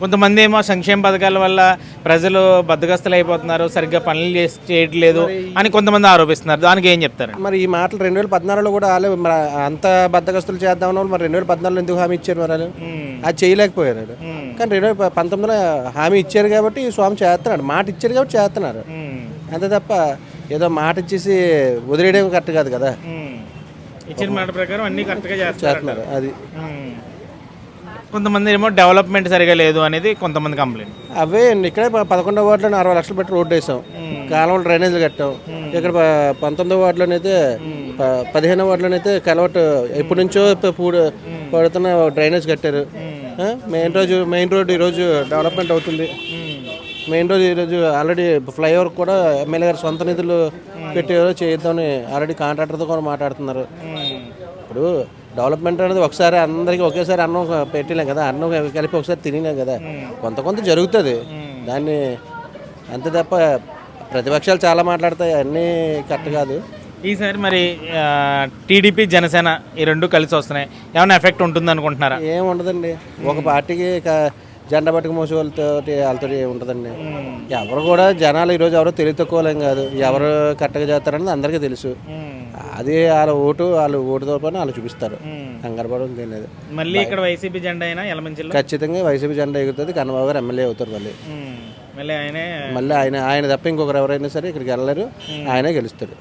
కొంతమంది ఏమో సంక్షేమ పథకాల వల్ల ప్రజలు బద్దగస్తులు అయిపోతున్నారు సరిగ్గా పనులు చేసి చేయట్లేదు అని కొంతమంది ఆరోపిస్తున్నారు. దానికి ఏం చెప్తారు మరి ఈ మాటలు రెండు వేల పద్నాలుగులో కూడా వాళ్ళే మరి అంత బద్దగస్తులు చేద్దామని మరి రెండు వేల పద్నాలుగులో ఎందుకు హామీ ఇచ్చారు మరి వాళ్ళు? అది చేయలేకపోయారు. కానీ రెండు వేల పంతొమ్మిదిలో హామీ ఇచ్చారు కాబట్టి ఈ స్వామి చేస్తున్నాడు. మాట ఇచ్చారు కాబట్టి చేస్తున్నారు. అంతే తప్ప ఏదో మాట ఇచ్చేసి వదిలేయడం కరెక్ట్ కాదు కదా. ఇచ్చిన మాట ప్రకారం అన్ని కరెక్ట్గా చేస్తున్నారు. అది. కొంతమంది ఏమో డెవలప్మెంట్ సరిగా లేదు అనేది కొంతమంది కంప్లైంట్. అవే ఇక్కడే ప- పదకొండవ వార్డులో అరవై లక్షలు పెట్టి రోడ్డు వేసాం. కాలువలు డ్రైనేజీలు కట్టాం. ఇక్కడ ప- పంతొమ్మిదవ వార్డులోనైతే ప- పదిహేనవ వార్డులోనైతే కలవట్ ఎప్పటి నుంచో పూడ పడుతున్న డ్రైనేజ్ కట్టారు? మెయిన్ రోజు మెయిన్ రోడ్ ఈరోజు డెవలప్మెంట్ అవుతుంది. మెయిన్ రోడ్ ఈరోజు ఆల్రెడీ ఫ్లైఓవర్ కూడా ఎమ్మెల్యే గారు సొంత నిధులు పెట్టారో చేద్దామని ఆల్రెడీ కాంట్రాక్టర్తో కూడా మాట్లాడుతున్నారు. ఇప్పుడు డెవలప్మెంట్ అనేది ఒకసారి అందరికీ ఒకేసారి అన్నం పెట్టలేం కదా అన్నం కలిపి ఒకసారి తినలేం కదా. కొంత కొంత జరుగుతుంది. దాన్ని అంతే తప్ప ప్రతిపక్షాలు చాలా మాట్లాడతాయి అన్నీ కరెక్ట్ కాదు. ఈసారి మరి టీడీపీ జనసేన ఈ రెండు కలిసి వస్తున్నాయి. ఏమైనా ఎఫెక్ట్ ఉంటుంది అనుకుంటున్నారా ఏం ఉండదండి. ఒక పార్టీకి జెండా పట్టుకు మోసే వాళ్ళతో వాళ్ళతో ఉంటుందండి ఎవరు కూడా జనాలు ఈరోజు ఎవరో తెలివి తక్కువలేం కాదు. ఎవరు కరెక్ట్గా చేస్తారనేది అందరికీ తెలుసు. అది వాళ్ళ ఓటు వాళ్ళు ఓటుతో పని వాళ్ళు చూపిస్తారు. కంగారు పడడం ఏం లేదు మళ్ళీ ఇక్కడ వైసీపీ జెండా అయినా ఎలమంచిలో? ఖచ్చితంగా వైసీపీ జెండా ఎగురుతుంది. కన్నబాబు గారు ఎమ్మెల్యే అవుతారు మళ్ళీ. మళ్ళీ ఆయనే మళ్ళీ ఆయన ఆయన తప్ప ఇంకొకరు ఎవరైనా సరే ఇక్కడికి వెళ్ళలేరు. ఆయనే గెలుస్తాడు.